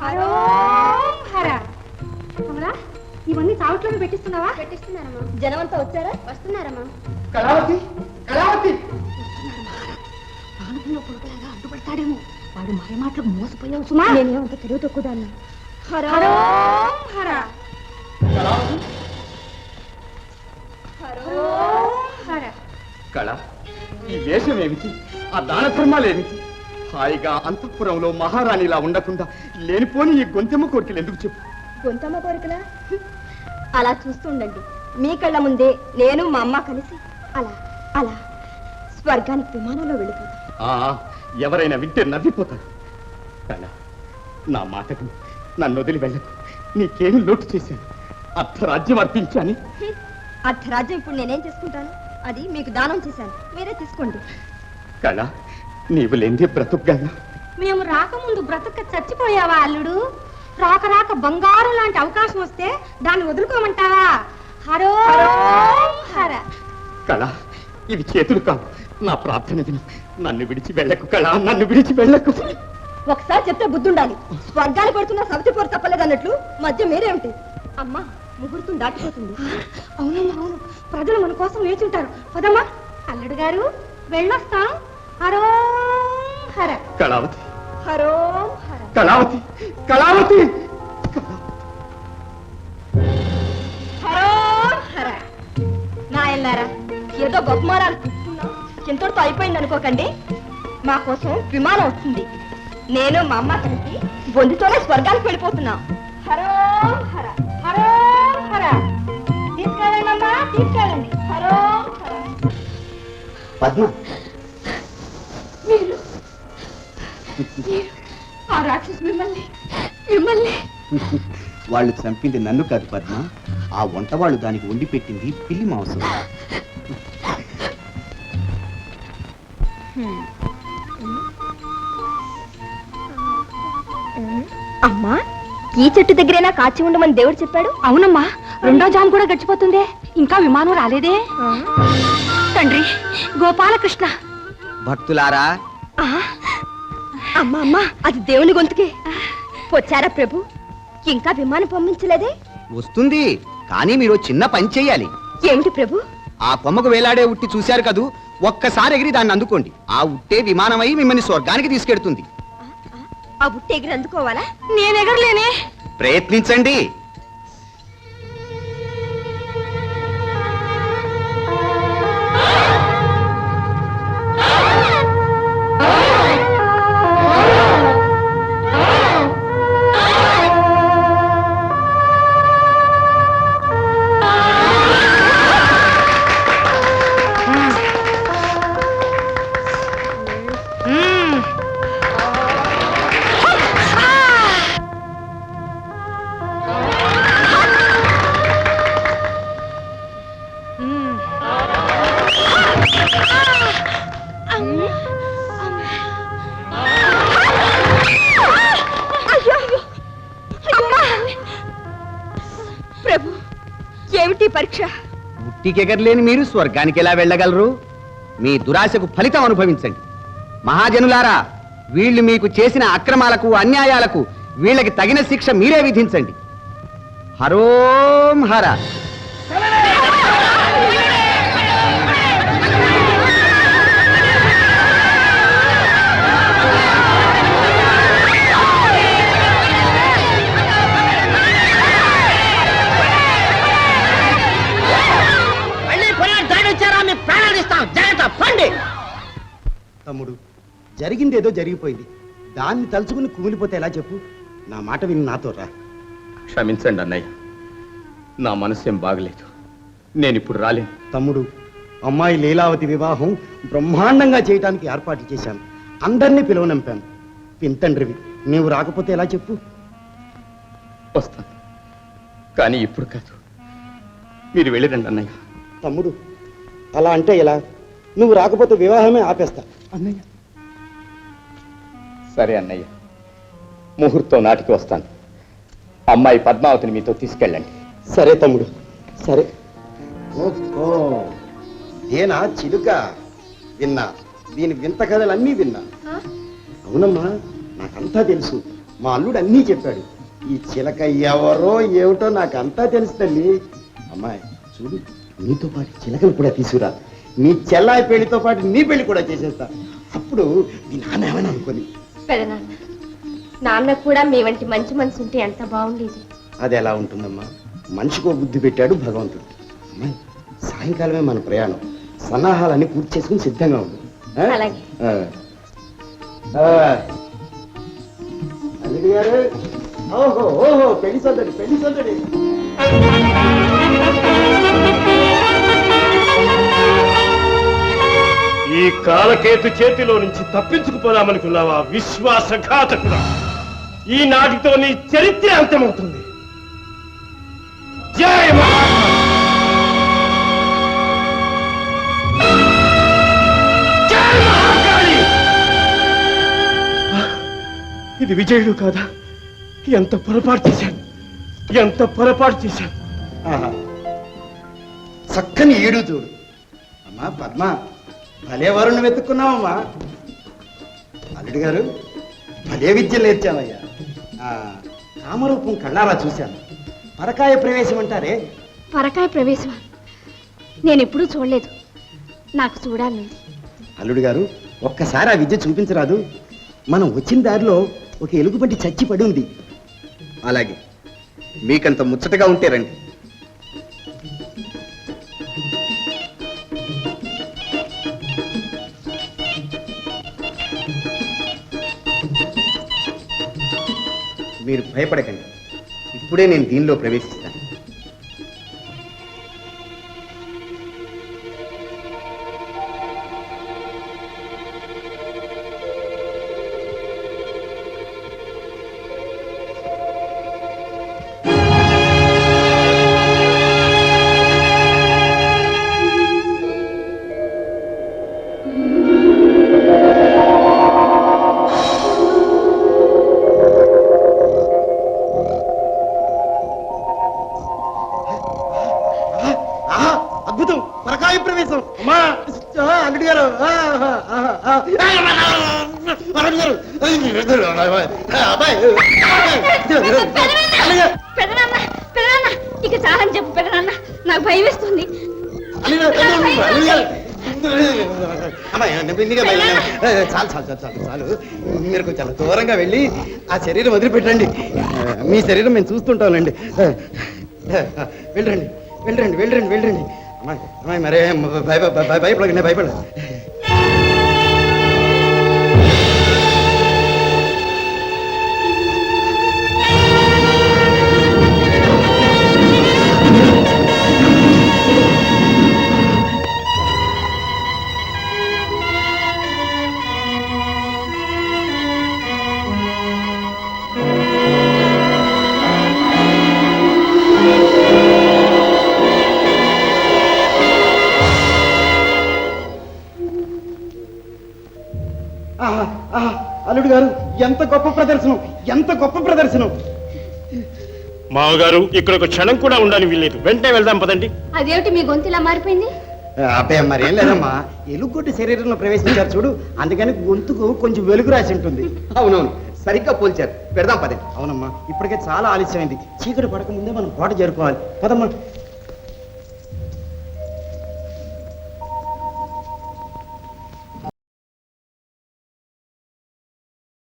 Harrow హర. కమలా ఇవన్నీ చావట్లోనే పెట్టిస్తున్నావా? పెట్టిస్తున్నారమ్మా. జనమంతా వచ్చారా? వస్తున్నారమ్మా. కళావతి కళావతి. పుడకలాగా అడ్డుపడతాడేమో. వాడు మాయ మాటలకు మోసపోయావు సుమా. నేనేమంత తెలివి తక్కువ దాన్నా హరో హర. కళావతి. హరో హర కళ ఈ వేషం ఏమిటి? ఆ దాన ధర్మాలు ఏమిటి హాయిగా అంతఃపురంలో మహారాణిలా ఉండకుండా లేనిపోని ఈ గొంతెమ్మ కోరికలు ఎందుకు చెప్పు? గొంతమ్మ కోరికలా? అలా చూస్తుండండి. మీ కళ్ళ ముందే నేను మా అమ్మ కలిసి అలా అలా స్వర్గానికి విమానంలో వెళ్ళిపోతాం. ఎవరైనా వింటే నవ్విపోతారు. నా మాటకు నన్ను వదిలి వెళ్ళకు. నీకేమి లోటు చేశాను. అర్ధరాజ్యం అర్పించాని. అర్ధరాజ్యం ఇప్పుడు నేనేం చేసుకుంటాను? అది మీకు దానం చేశాను. మీరే తీసుకోండి. కళ నీవు లేనిదే బ్రతుకుగాను మేము రాకముందు బ్రతుక చచ్చిపోయావా అల్లుడు? రాక రాక బంగారం లాంటి అవకాశం వస్తే దాన్ని వదులుకోమంటావా? హరో హర. కళ ఇవి చేతులు కావు నా ప్రార్థన విను. నన్ను విడిచి వెళ్ళకు కళ. నన్ను విడిచి వెళ్ళకు. ఒకసారి చెప్తే బుద్ధుండాలి. స్వర్గానికి కొడుతున్న సవతి పోరు తప్పలేదన్నట్లు మధ్య మీరేమిటి? అమ్మా ముహూర్తం దాటిపోతుంది. అవునమ్మా అవును. ప్రజలు మన కోసం వేచుంటారు పదమ్మా అల్లుడు గారు వెళ్ళొస్తాం. హరో హర కళావతి. హరో హర కళావతి. కళావతి. హరో హర నాయన్నారా ఏదో బహుమానాలు తీసుకున్నాం ఎంతటితో అయిపోయింది అనుకోకండి. మా కోసం విమానం వస్తుంది. నేను మా అమ్మ కలిసి బొందుతోనే స్వర్గానికి వెళ్ళిపోతున్నాం. హరో హర హరో హర తీసుకెళ్ళండి. అమ్మా తీసుకెళ్ళండి హరో హర పద్మ. ఆ రాక్షసు మిమ్మల్ని మిమ్మల్ని. వాళ్ళు చంపింది నన్ను కాదు పద్మ. ఆ వంట వాళ్ళు దానికి వండి పెట్టింది పిల్లి మాంసం. అమ్మా ఈ చెట్టు దగ్గరైనా కాచి ఉండమని దేవుడు చెప్పాడు? అవునమ్మా రెండో జామ్ కూడా గడిచిపోతుందే. ఇంకా విమానం రాలేదే? తండ్రి గోపాలకృష్ణ భక్తులారా? అమ్మా అమ్మా అది దేవుని గొంతుకే. వచ్చారా ప్రభు? ఇంకా విమానం పంపించలేదే? వస్తుంది కానీ మీరు చిన్న పని చెయ్యాలి. ఏమిటి ప్రభు? ఆ కొమ్మకు వేలాడే ఉట్టి చూశారు కదూ? ఒక్కసారి ఎగిరి దాన్ని అందుకోండి. ఆ ఉట్టే విమానమై మిమ్మల్ని స్వర్గానికి తీసుకెడుతుంది. ఆ బుట్ట ఎగిరి అందుకోవాలా? నేను ఎగరలేనే. ప్రయత్నించండి. లేని మీరు స్వర్గానికి ఎలా వెళ్ళగలరు? మీ దురాశకు ఫలితం అనుభవించండి. మహాజనులారా వీళ్ళు మీకు చేసిన అక్రమాలకు అన్యాయాలకు వీళ్ళకి తగిన శిక్ష మీరే విధించండి. హరోం హర. తమ్ముడు జరిగిందేదో జరిగిపోయింది. దాన్ని తలుచుకుని కుమిలిపోతే ఎలా చెప్పు? నా మాట విని నాతో రా. క్షమించండి అన్నయ్య. నా మనసేం బాగలేదు. నేను ఇప్పుడు రాలేను. తమ్ముడు అమ్మాయి లీలావతి వివాహం బ్రహ్మాండంగా చేయడానికి ఏర్పాట్లు చేశాను. అందరినీ పిలువనంపాను. పింతండ్రివి నీవు రాకపోతే ఎలా చెప్పు? వస్తాను. కానీ ఇప్పుడు కాదు. మీరు వెళ్ళిరండి అన్నయ్య. తమ్ముడు అలా అంటే ఎలా? నువ్వు రాకపోతే వివాహమే ఆపేస్తా. అన్నయ్య. సరే అన్నయ్య. ముహూర్తం నాటికి వస్తాను. అమ్మాయి పద్మావతిని మీతో తీసుకెళ్ళండి. సరే తమ్ముడు. సరే. ఓహో ఏనా చిలుక? విన్నా. దీని వింత కథలన్నీ విన్నా. అవునమ్మా నాకంతా తెలుసు. మా అల్లుడు అన్నీ చెప్పాడు. ఈ చిలక ఎవరో ఏమిటో నాకు అంతా తెలుసు తల్లి. అమ్మాయి చూడు నీతో పాటు చిలకలు కూడా తీసుకురా. నీ చెల్లాయి పెళ్ళితో పాటు నీ పెళ్ళి కూడా చేసేస్తా. అప్పుడు మీ నాన్న ఏమని అనుకోని? పెదనాన్న నాన్నకు కూడా మీ వంటి మంచి మనసు ఉంటే ఎంత బాగుండేది. అది ఎలా ఉంటుందమ్మా? మనిషికో బుద్ధి పెట్టాడు భగవంతుడు. అమ్మాయి సాయంకాలమే మన ప్రయాణం. సన్నాహాలన్నీ పూర్తి చేసుకుని సిద్ధంగా? అలాగే. అల్లుడు గారు? ఓహో ఓహో పెళ్ళి సందడి పెళ్ళి సందడి. కాలకేతు చేతిలో నుంచి తప్పించుకుపోదామనుకున్నావా విశ్వాసఘాతకుడా? ఈ నాటితో నీ చరిత్ర అంతమవుతుంది ఇది విజయుడు కాదా? ఎంత పొరపాటు చేశాను ఎంత పొరపాటు చేశాను చక్కని ఏడు చూడు. అమ్మా పద్మ. భలే వరుణ్ వెతుక్కున్నావమ్మా. అల్లుడు గారు భలే విద్య నేర్చావయ్యా. కామరూపం కళ్ళారా చూశాను. పరకాయ ప్రవేశం అంటారే? పరకాయ ప్రవేశం నేను ఎప్పుడూ చూడలేదు. నాకు చూడాలండి అల్లుడు గారు ఒక్కసారి ఆ విద్య చూపించరాదు. మనం వచ్చిన దారిలో ఒక ఎలుగుబంటి చచ్చి పడి ఉంది. అలాగే మీకంత ముచ్చటగా ఉంటే రండి. మీరు భయపడకండి. ఇప్పుడే నేను దీనిలో ప్రవేశిస్తాను. అబ్బాయి అల్లుడు గారు. పెదనాన్న పెదనాన్న ఇక చాలని చెప్పు పెదనాన్న నాకు భయం వేస్తుంది గారు, గారు. చాలు చాలు చాలు చాలు చాలు మీరు కొంచెం దూరంగా వెళ్ళి ఆ శరీరం వదిలిపెట్టండి మీ శరీరం మేము చూస్తుంటాంలేండి వెళ్ళండి వెళ్ళండి వెళ్ళండి వెళ్ళండి అమ్మాయి అమ్మాయి మరే భయ అల్లుడు గారు ఎంత గొప్ప ప్రదర్శనం ఎంత గొప్ప ప్రదర్శనం. మామగారు ఇక్కడ ఒక క్షణం కూడా ఉండని వీల్లేదు. వెంటనే వెళ్దాం పదండి. అదేమిటి మీ గొంతు ఇలా మారిపోయింది అబ్బాయి మరేం లేదమ్మా. ఎలుగొట్టి శరీరంలో ప్రవేశించారు చూడు అందుకని గొంతుకు కొంచెం వెలుగు రాసి ఉంటుంది. అవునవును సరిగ్గా పోల్చారు. పెడదాం పదండి. అవునమ్మా ఇప్పటికే చాలా ఆలస్యమైంది. చీకటి పడక ముందే మనం కోట చేరుకోవాలి. పదమ్మా